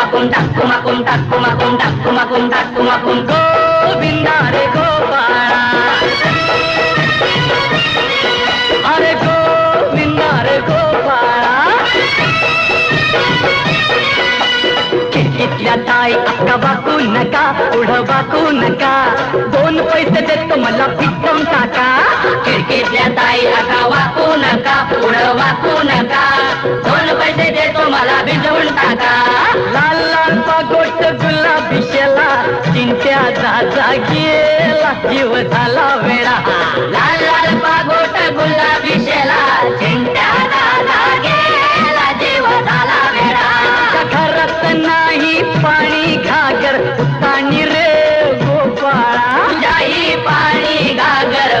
ठाकुमाकून ठाकुमाकून ठाकुमाकून ठाकुमाकून ठाकुमाकून गोविंदा रे गोपाळा अरे गोविंदा रे गोपाळा खिडकीतल्या ताई अक्का वाकू नका पुढं वाकू नका दोन पैसे देतो मला पिटून टाका खिडकीतल्या ताई अक्का वाकू नका पुढं वाकू नका दोन पैसे देतो मला भिजवून टाका लाल लाल गुलाबी शेला चिंट्या जाचा गेला जीव झाला वेळा. लाल लाल पागोट गुलाबी शेला गेला जीव झाला वेळा. नाही पाणी घागर उताणी रे गोपाळा. जाई पाणी घागर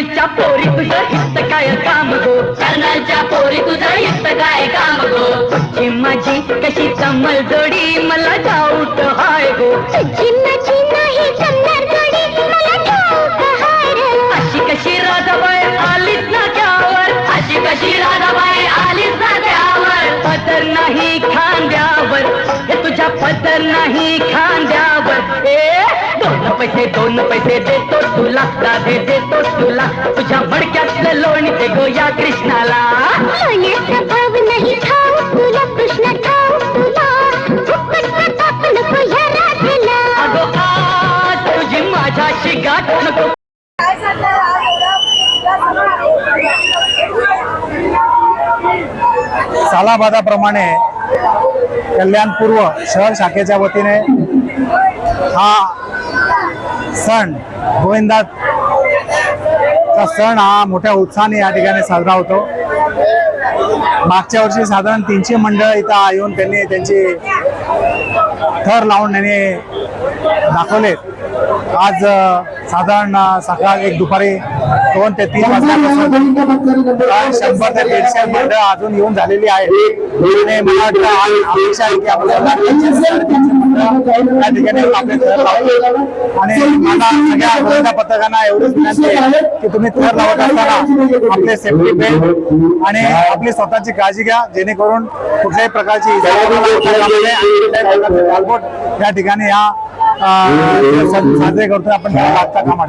कर्नलच्या पोरी तुझं हित काय काम गो? कर्नलच्या पोरी तुझं हित काय काम गो? तुझी माझी कशी कमल जोडी मला डाऊट हाय गो. अशी कशी राधाबाई आलीच ना त्यावर? अशी कशी राधाबाई आलीच ना त्यावर? पदर नाही खांद्यावर. हे तुझ्या पदर नाही खांद्यावर. ए पैसे दोन पैसे देतो तुला राधे देतो तुला. तुझ्या मडक्यातलं लोणी दे गो या कृष्णाला अगो तुझी माझ्याशी गाठ नको. सालाबादाप्रमाणे कल्याण पूर्व शहर शाखेच्या वतीने हा सण गोविंदाचा सण हा मोठ्या उत्साहाने या ठिकाणी साजरा होतो. मागच्या वर्षी साधारण तीनशे मंडळ इथं येऊन त्यांनी त्यांची थर लावून त्यांनी दाखवले आज साधारण सकाळ एक दुपारी दोन ते तीन वाजल्यापासून शंभर ते दीडशे मंडळ अजून येऊन झालेली आहे आणि मला वाटतं अपेक्षा आहे की आपल्याला ठिकाणी आपले थर आणि मला सगळ्या गोविंदा पथकांना एवढीच विनंती आहे की तुम्ही थर लावत असताना आपले सेफ्टी बेल्ट आणि आपली स्वतःची काळजी घ्या जेणेकरून कुठल्याही प्रकारची गालबोट या ठिकाणी या साजरे करतो आपण. लागता कामा